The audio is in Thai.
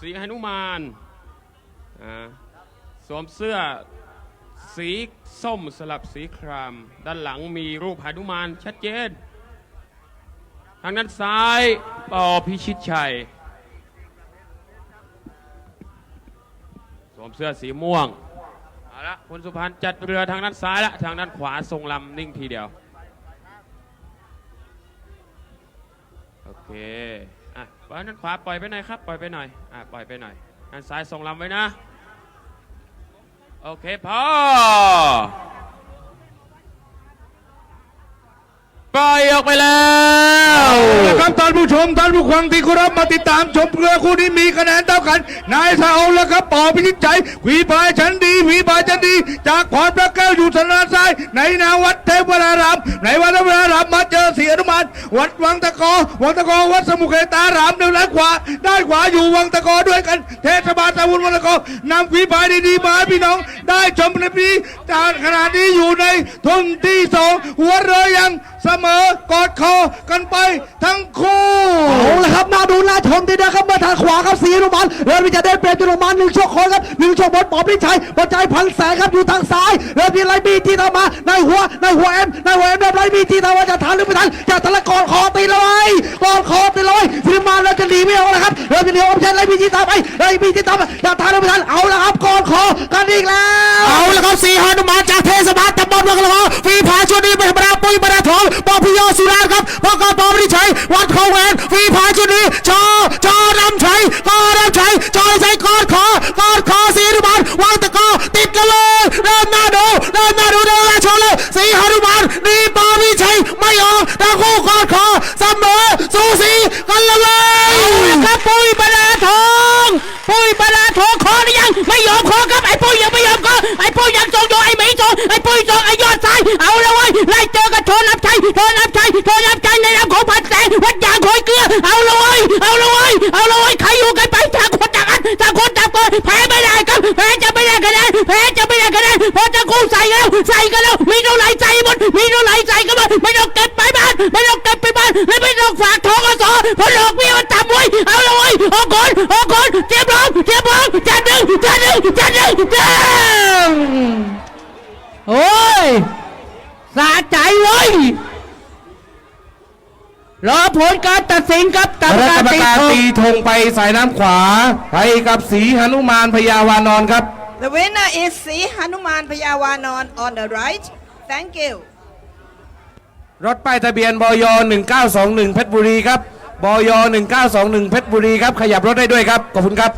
สีหนุมานสวมเสื้อสีส้มสลับสีคราม ด้านหลังมีรูปหนุมานชัดเจน ทางด้านซ้ายปอพิชิตชัย สวมเสื้อสีม่วง เอาละคุณสุพรรณจัดเรือทางด้านซ้ายละ ทางด้านขวาทรงลำนิ่งทีเดียว โอเค อะปล่อยด้นขวาปล่อยไปหน่อยครับ ปล่อยไปหน่อยอะปล่อยไปหน่อยด้านซ้ายส่งลำไว้นะ โอเคพอปล่อยออกไปแล้ วนะครับท่านผู้ชมท่านผู้ฟังที่เคารพมาติดตามชมเรือคู่นี้มีคะแนนเท่ากัน นายสาวแล้วครับปอพิชิตใจหวีพายชั้นดีหวีพายชั้นดี จากขวานพระแก้วอยู่ทางด้านซ้ายในนาวัดเทพวรารามในวัดเทพวรารามมาเจอเสียนุมานวัดวังตะกอวังตะกอวัดสมุขเขตารามเดินด้านขวาด้านขวาอยู่วังตะกอด้วยกัน เทศบาลตะวันวังตะกอนำหวีพายดีๆมาให้พี่น้อง ได้ชมในปีจากขณะนี้อยู่ในทุนที่สองหัวเรือยังเสมอกอดคอกันไปทั้งคู่เอาละครับน่าดูน่าชมทีเดียวครับมื่อทางขวาครับสีนุมานเริ่มจะได้เปรียบจุลมานหนึ่งช่วงคนครับหนึ่งช่วงบนปอบพิชัยหัวใจพันแสงครับอยู่ทางซ้ายเริ่มที่ไล่บีที่ตามมาในหัวในหัวเอ็มในหัวเอ็มเริ่มไล่บีที่ตามมาจะทันหรือไม่ทันจะทันละกอดคอตีเลยกอดคอ แล้วครับเริ่มจะหนีออกไม่ใช่ไล่บีที่ตามไปไล่บีจีตามมาจะทันไม่ทันเอาละครับกอดคอกันอีกแล้วเอาละครับสีหานุมานจากเทศบาลตำบลเมืองละวะฟีผาชวนี้เป็นธรรดาปุยบรรดาทองปอพิโยสุรานครับพอกปอไม่ได้ใช้วัดเขาแหวนฟีผาชวนี้จอจอนำชัยกอนำชัยจอนำชัยกอดคอ ปุ้ยทรงไอ้ยอดซ้ายเอาละเว้ยไล่เจอกับโทนรับใชัยโทนรับใชัยโทนรับใชัยในนามของพันแสงวัดยางโขยเกลือเอาละเว้ยเอาละเว้ยเอาละเว้ยใครอยู่กันไปต่างคนต่างอันต่างคนต่างคนแพ้ไม่ได้ครับแพ้จะไม่ได้คะแนนแพ้จะไม่ได้คะแนนเพราะจะคู่ใส่กันแล้วใส่กันแล้วมีเท่าไหร่ใส่หมดมีเท่าไหร่ใส่กันหมดไม่ต้องเก็บไปบ้านไม่ต้องเก็บไปบ้านและไม่ต้องฝากทองกสเพราะหลอกเมียมันต่ำเว้ยเอาละเว้ยโอ้กอนโอ้กอนเจ็บร้องเจ็บร้องจัดหนึ่งจัดหนึ่งจัดหนึ่งจัด สะใจเว้ยรอผลการตัดสินครับกรรมคณะการกรรมตีการธงตีธงไปสายน้ำขวา ไปกับสีหนุมานพญาวานอนครับ The winner is C. Hanuman Payavanon on the right. Thank you. รถป้ายทะเบียนบย1921 เพชรบุรีครับบย1921 เพชรบุรีครับ ขยับรถได้ด้วยครับ ขอบคุณครับ